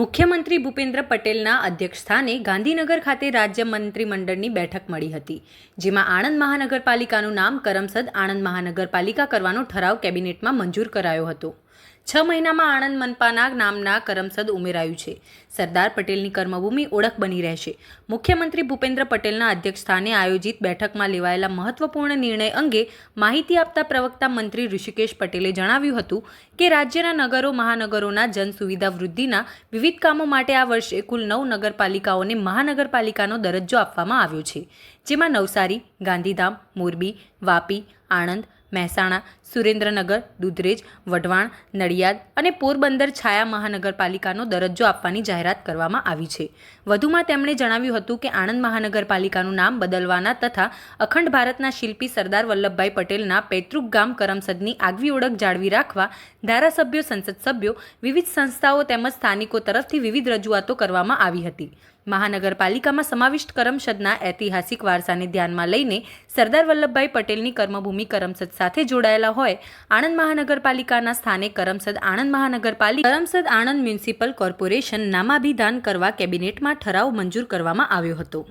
મુખ્યમંત્રી ભૂપેન્દ્ર પટેલના અધ્યક્ષસ્થાને ગાંધીનગર ખાતે રાજ્ય મંત્રીમંડળની બેઠક મળી હતી, જેમાં આણંદ મહાનગરપાલિકાનું નામ કરમસદ આણંદ મહાનગરપાલિકા કરવાનો ઠરાવ કેબિનેટમાં મંજૂર કરાયો હતો. છ મહિનામાં આણંદ મનપાના નામના કરમસદ ઉમેરાયું છે. સરદાર પટેલની કર્મભૂમિ ઓળખ બની રહેશે. મુખ્યમંત્રી ભૂપેન્દ્ર પટેલના અધ્યક્ષસ્થાને આયોજિત બેઠકમાં લેવાયેલા મહત્વપૂર્ણ નિર્ણય અંગે માહિતી આપતા પ્રવક્તા મંત્રી ઋષિકેશ પટેલે જણાવ્યું હતું કે, રાજ્યના નગરો, મહાનગરોના જન સુવિધા વૃદ્ધિના વિવિધ કામો માટે આ વર્ષે કુલ નવ નગરપાલિકાઓને મહાનગરપાલિકાનો દરજ્જો આપવામાં આવ્યો છે. જેમાં નવસારી, ગાંધીધામ, મોરબી, વાપી, આણંદ મહેસાણા, સુરેન્દ્રનગર, દુધરેજ, વઢવાણ, નડિયાદ અને પોરબંદર છાયા મહાનગરપાલિકાનો દરજ્જો આપવાની જાહેરાત કરવામાં આવી છે. વધુમાં તેમણે જણાવ્યું હતું કે આણંદ મહાનગરપાલિકાનું નામ બદલવાના તથા અખંડ ભારતના શિલ્પી સરદાર વલ્લભભાઈ પટેલના પૈતૃક ગામ કરમસદની આગવી ઓળખ જાળવી રાખવા ધારાસભ્યો, સંસદ સભ્યો, વિવિધ સંસ્થાઓ તેમજ સ્થાનિકો તરફથી વિવિધ રજૂઆતો કરવામાં આવી હતી. મહાનગરપાલિકામાં સમાવિષ્ટ કરમસદના ઐતિહાસિક વારસાને ધ્યાનમાં લઈને સરદાર વલ્લભભાઈ પટેલની કર્મભૂમિ કરમસદ સાથે જોડાયેલા હોય, આણંદ મહાનગરપાલિકાના સ્થાને કરમસદ આણંદ મહાનગરપાલિકા, કરમસદ આણંદ મ્યુનિસિપલ કોર્પોરેશન નામાભિધાન કરવા કેબિનેટમાં ઠરાવ મંજૂર કરવામાં આવ્યો હતો.